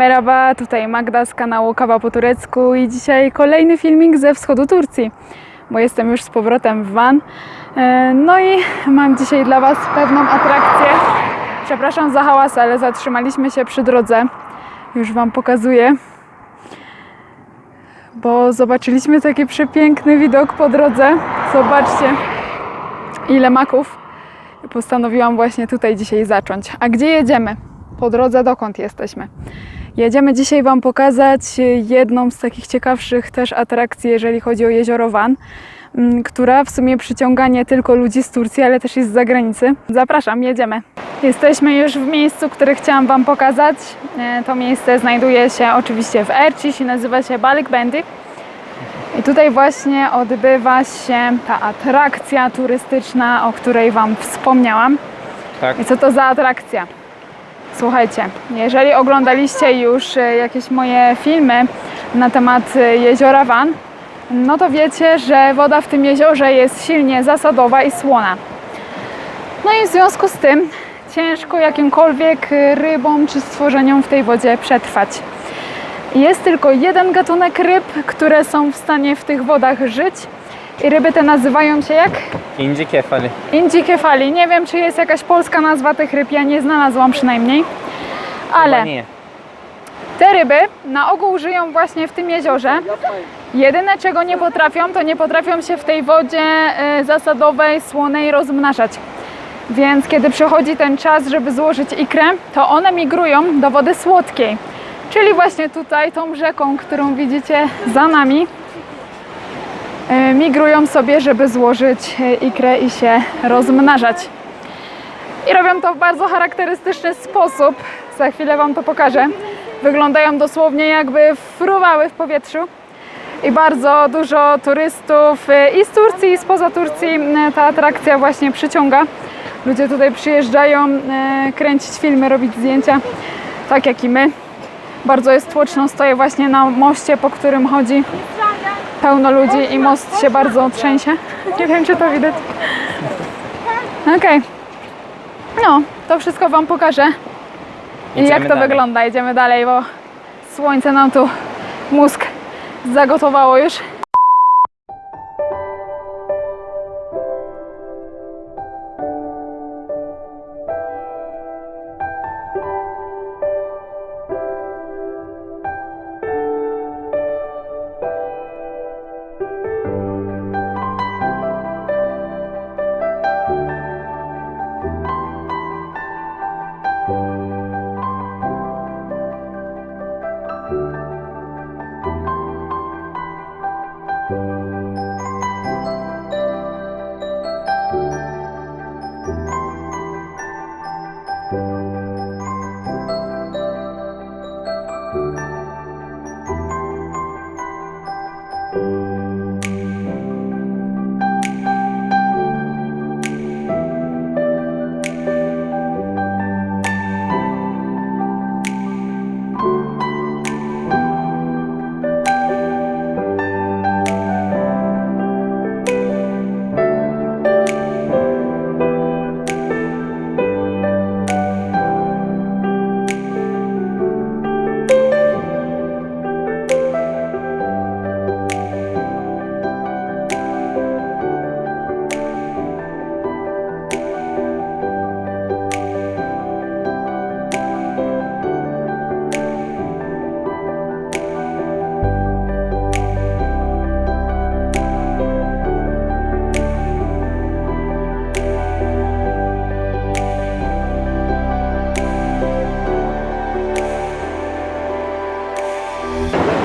Merhaba, tutaj Magda z kanału Kawa po turecku i dzisiaj kolejny filmik ze wschodu Turcji, bo jestem już z powrotem w Van. E, No i mam dzisiaj dla Was pewną atrakcję. Przepraszam za hałas, ale zatrzymaliśmy się przy drodze. Już Wam pokazuję, bo zobaczyliśmy taki przepiękny widok po drodze. Zobaczcie, ile maków. Postanowiłam właśnie tutaj dzisiaj zacząć. A gdzie jedziemy? Po drodze dokąd jesteśmy? Jedziemy dzisiaj Wam pokazać jedną z takich ciekawszych też atrakcji, jeżeli chodzi o jezioro Van, m, która w sumie przyciąga nie tylko ludzi z Turcji, ale też i z zagranicy. Zapraszam, jedziemy. Jesteśmy już w miejscu, które chciałam Wam pokazać. E, To miejsce znajduje się oczywiście w Erciś i nazywa się Balıkbendik. I tutaj właśnie odbywa się ta atrakcja turystyczna, o której Wam wspomniałam. Tak. I co to za atrakcja? Słuchajcie, jeżeli oglądaliście już e, jakieś moje filmy na temat e, jeziora Van, no to wiecie, że woda w tym jeziorze jest silnie zasadowa i słona. No i w związku z tym ciężko jakimkolwiek e, rybom czy stworzeniom w tej wodzie przetrwać. Jest tylko jeden gatunek ryb, które są w stanie w tych wodach żyć. I ryby te nazywają się jak? Kefali. Indzi kefali. Nie wiem, czy jest jakaś polska nazwa tych ryb, ja nie znalazłam przynajmniej. Ale te ryby na ogół żyją właśnie w tym jeziorze. Jedyne, czego nie potrafią, to nie potrafią się w tej wodzie e, zasadowej, słonej rozmnażać. Więc kiedy przychodzi ten czas, żeby złożyć ikrę, to one migrują do wody słodkiej. Czyli właśnie tutaj, tą rzeką, którą widzicie za nami, migrują sobie, żeby złożyć e, ikrę i się rozmnażać. I robią to w bardzo charakterystyczny sposób. Za chwilę Wam to pokażę. Wyglądają dosłownie jakby fruwały w powietrzu. I bardzo dużo turystów e, i z Turcji, i spoza Turcji e, ta atrakcja właśnie przyciąga. Ludzie tutaj przyjeżdżają e, kręcić filmy, robić zdjęcia, tak jak i my. Bardzo jest tłoczno, stoję właśnie na moście, po którym chodzi pełno ludzi i most się bardzo trzęsie. Nie wiem, czy to widać. Okej. No, to wszystko Wam pokażę. I jak to dalej. wygląda? Idziemy dalej, bo słońce nam tu mózg zagotowało już.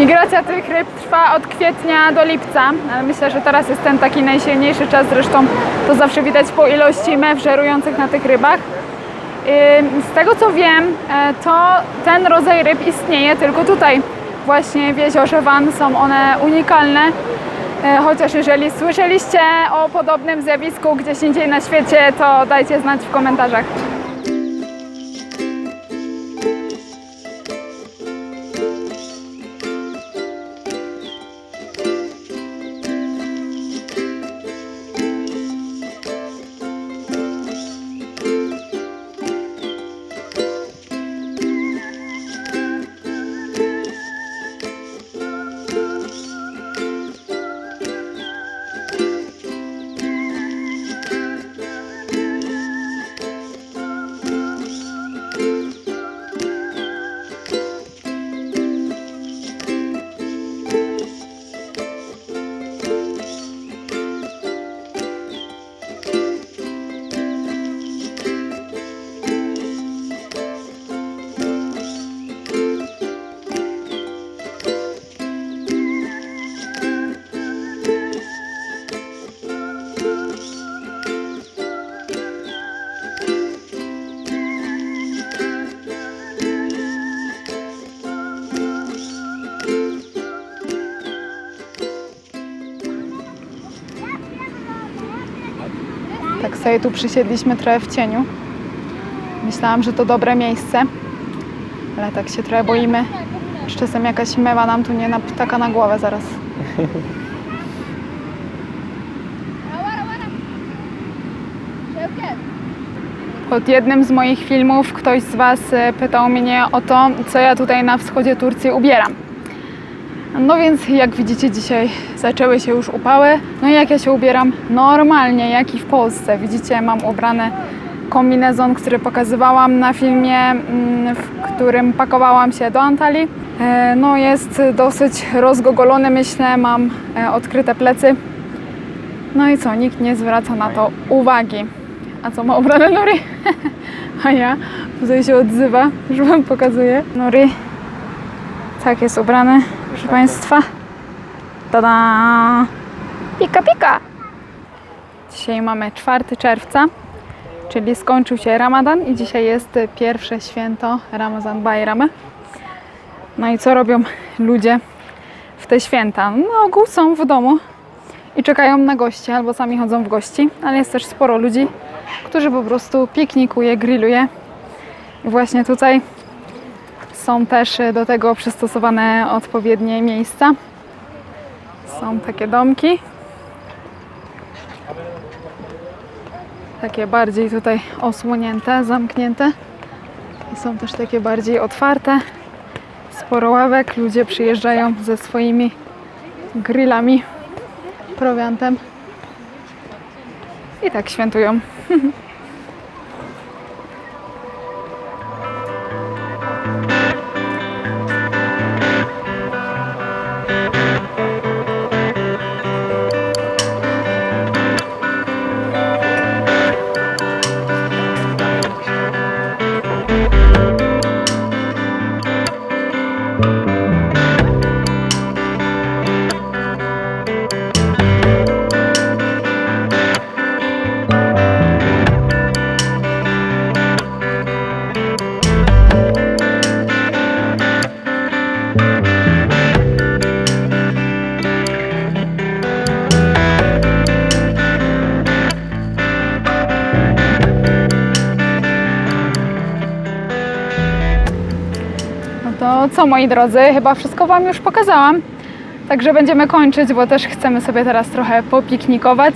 Migracja tych ryb trwa od kwietnia do lipca, ale myślę, że teraz jest ten taki najsilniejszy czas, zresztą to zawsze widać po ilości mew żerujących na tych rybach. Z tego co wiem, e, to ten rodzaj ryb istnieje tylko tutaj, właśnie w jeziorze Van. Są one unikalne, E, chociaż jeżeli słyszeliście o podobnym zjawisku gdzieś indziej na świecie, to dajcie znać w komentarzach. Sobie tu przysiedliśmy trochę w cieniu. Myślałam, że to dobre miejsce, ale tak się trochę boimy. Czy czasem jakaś mewa nam tu nie na ptaka na głowę zaraz. Pod jednym z moich filmów ktoś z Was e, pytał mnie o to, co ja tutaj na wschodzie Turcji ubieram. No więc jak widzicie dzisiaj zaczęły się już upały. No i jak ja się ubieram normalnie, jak i w Polsce. Widzicie, mam ubrany kombinezon, który pokazywałam na filmie, mm, w którym pakowałam się do Antalii. E, No jest dosyć rozgogolony, myślę, mam e, odkryte plecy. No i co, nikt nie zwraca na to uwagi. A co ma ubrane Nuri? A ja tutaj się odzywa, że wam pokazuję. Nuri tak jest ubrany, proszę Państwa. Tada! Pika, pika! Dzisiaj mamy 4 czerwca, czyli skończył się Ramadan i dzisiaj jest pierwsze święto Ramazan Bayram. No i co robią ludzie w te święta? No ogół są w domu i czekają na gości, albo sami chodzą w gości, ale jest też sporo ludzi, którzy po prostu piknikuje, grilluje. I właśnie tutaj są też do tego przystosowane odpowiednie miejsca. Są takie domki. Takie bardziej tutaj osłonięte, zamknięte. I są też takie bardziej otwarte. Sporo ławek. Ludzie przyjeżdżają ze swoimi grillami, prowiantem. I tak świętują. to co moi drodzy, chyba wszystko Wam już pokazałam. Także będziemy kończyć, bo też chcemy sobie teraz trochę popiknikować.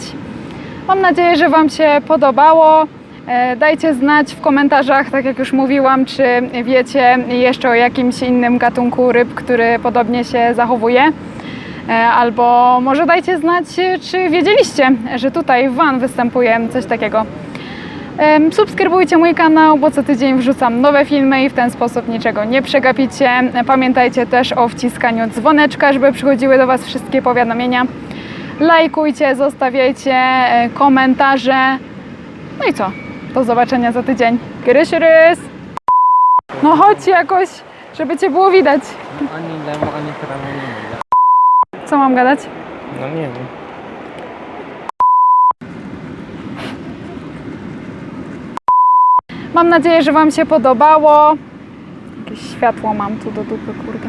Mam nadzieję, że Wam się podobało. E, Dajcie znać w komentarzach, tak jak już mówiłam, czy wiecie jeszcze o jakimś innym gatunku ryb, który podobnie się zachowuje. E, Albo może dajcie znać, czy wiedzieliście, że tutaj w Van występuje coś takiego. Subskrybujcie mój kanał, bo co tydzień wrzucam nowe filmy i w ten sposób niczego nie przegapicie. Pamiętajcie też o wciskaniu dzwoneczka, żeby przychodziły do Was wszystkie powiadomienia. Lajkujcie, zostawiajcie e, komentarze. No i co? Do zobaczenia za tydzień. Rys, rys! No chodź jakoś, żeby Cię było widać. Ani lewo, ani prawo nie. Co mam gadać? No nie wiem. Mam nadzieję, że Wam się podobało. Jakieś światło mam tu do dupy, kurde.